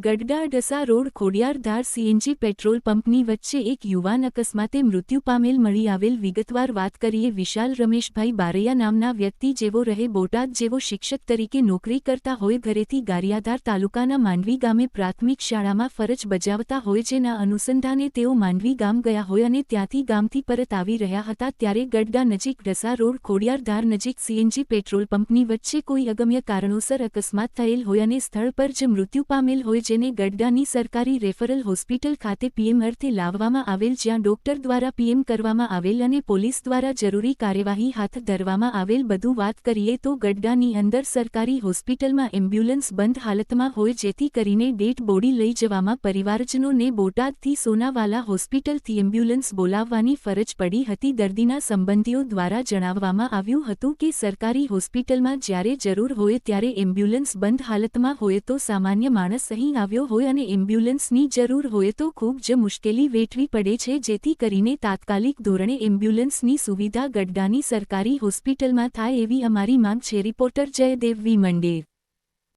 Gadhada Dasa road Khodiyardhar CNG petrol પંપની વચ્ચે એક યુવાન અકસ્માતે મૃત્યુ પામેલ મળી આવેલ વિગતવાર વાત કરીએ વિશાલ રમેશભાઈ બારૈયા નામના વ્યક્તિ જેવો રહે બોટાદ જેવો શિક્ષક તરીકે નોકરી કરતા હોય ઘરેથી ગારિયાધાર તાલુકાના માંડવી ગામે પ્રાથમિક શાળામાં ફરજ બજાવતા હોય જેના અનુસંધાને તેઓ માંડવી ગામ ગયા હોય અને ત્યાંથી ગામથી પરત આવી રહ્યા હતા ત્યારે ગઢડા નજીક ડસા રોડ ખોડિયારધાર નજીક સીએનજી પેટ્રોલ પંપની વચ્ચે કોઈ અગમ્ય કારણોસર અકસ્માત થયેલ હોય અને સ્થળ પર જ મૃત્યુ પામેલ હોય જેને ગઢડાની સરકારી રેફરલ હોસ્પિટલ ખાતે પીએમ અર્થે લાવવામાં આવેલ જ્યાં ડોક્ટર દ્વારા પીએમ કરવામાં આવેલ અને પોલીસ દ્વારા જરૂરી કાર્યવાહી હાથ ધરવામાં આવેલ બધું વાત કરીએ તો ગઢડાની અંદર સરકારી હોસ્પિટલમાં એમ્બ્યુલન્સ બંધ હાલતમાં હોય જેથી કરીને ડેડ બોડી લઈ જવામાં પરિવારજનોને બોટાદથી સોનાવાલા હોસ્પિટલથી એમ્બ્યુલન્સ બોલાવવાની ફરજ પડી હતી. દર્દીના સંબંધીઓ દ્વારા જણાવવામાં આવ્યું હતું કે સરકારી હોસ્પિટલમાં જ્યારે જરૂર હોય ત્યારે એમ્બ્યુલન્સ બંધ હાલતમાં હોય તો સામાન્ય માણસ અહીં આવ્યો હોય અને એમ્બ્યુલન્સની જરૂર હોય તો ખૂબ જ મુશ્કેલી વેઠવી પડે છે, જેથી કરીને તાત્કાલિક ધોરણે એમ્બ્યુલન્સની સુવિધા ગઢડાની સરકારી હોસ્પિટલમાં થાય એવી અમારી માંગ છે. રિપોર્ટર જયદેવ વી. મંડેર